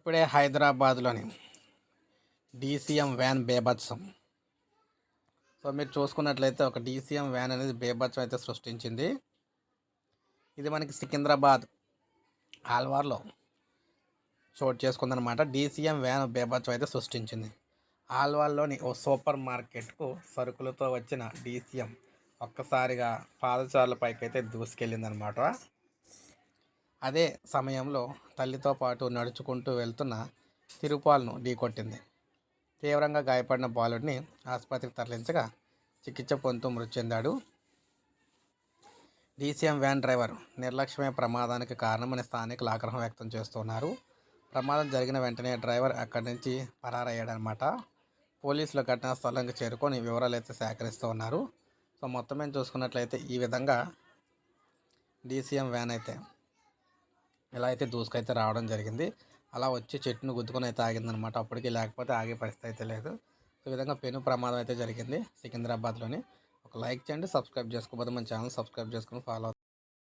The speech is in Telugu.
ఇప్పుడే హైదరాబాద్లోని డీసీఎం వ్యాన్ బేభత్సం. సో మీరు చూసుకున్నట్లయితే ఒక డీసీఎం వ్యాన్ అనేది బేభత్సం అయితే సృష్టించింది. ఇది మనకి సికింద్రాబాద్ ఆల్వార్లో చోటు చేసుకుందనమాట డీసీఎం వ్యాన్ బేభత్సం అయితే సృష్టించింది. ఆల్వార్లోని ఓ సూపర్ మార్కెట్కు సరుకులతో వచ్చిన డీసీఎం ఒక్కసారిగా పాదచారుల పైకి అయితే దూసుకెళ్ళిందనమాట అదే సమయంలో తల్లితో పాటు నడుచుకుంటూ వెళ్తున్న తిరుపాల్ను ఢీకొట్టింది తీవ్రంగా గాయపడిన బాలుడిని ఆసుపత్రికి తరలించగా చికిత్స పొందుతూ మృతి చెందాడు. డీసీఎం వ్యాన్ డ్రైవర్ నిర్లక్ష్యమే ప్రమాదానికి కారణమని స్థానికులు ఆగ్రహం వ్యక్తం చేస్తున్నారు. ప్రమాదం జరిగిన వెంటనే డ్రైవర్ అక్కడి నుంచి పరారయ్యాడనమాట పోలీసులు ఘటనా స్థలానికి చేరుకొని వివరాలు అయితే సేకరిస్తూ ఉన్నారు సో మొత్తం మేము చూసుకున్నట్లయితే ఈ విధంగా డీసీఎం వ్యాన్ అయితే ఇలా అయితే దూసుకైతే రావడం జరిగింది. అలా వచ్చి చెట్టును గుద్దుకొని అయితే ఆగిందనమాట. అప్పటికి లేకపోతే ఆగే పరిస్థితి అయితే లేదు. సో ఈ విధంగా పెను ప్రమాదం అయితే జరిగింది సికింద్రాబాద్లోని. ఒక లైక్ చేయండి సబ్స్క్రైబ్ చేసుకోకపోతే మన ఛానల్ సబ్స్క్రైబ్ చేసుకుని ఫాలో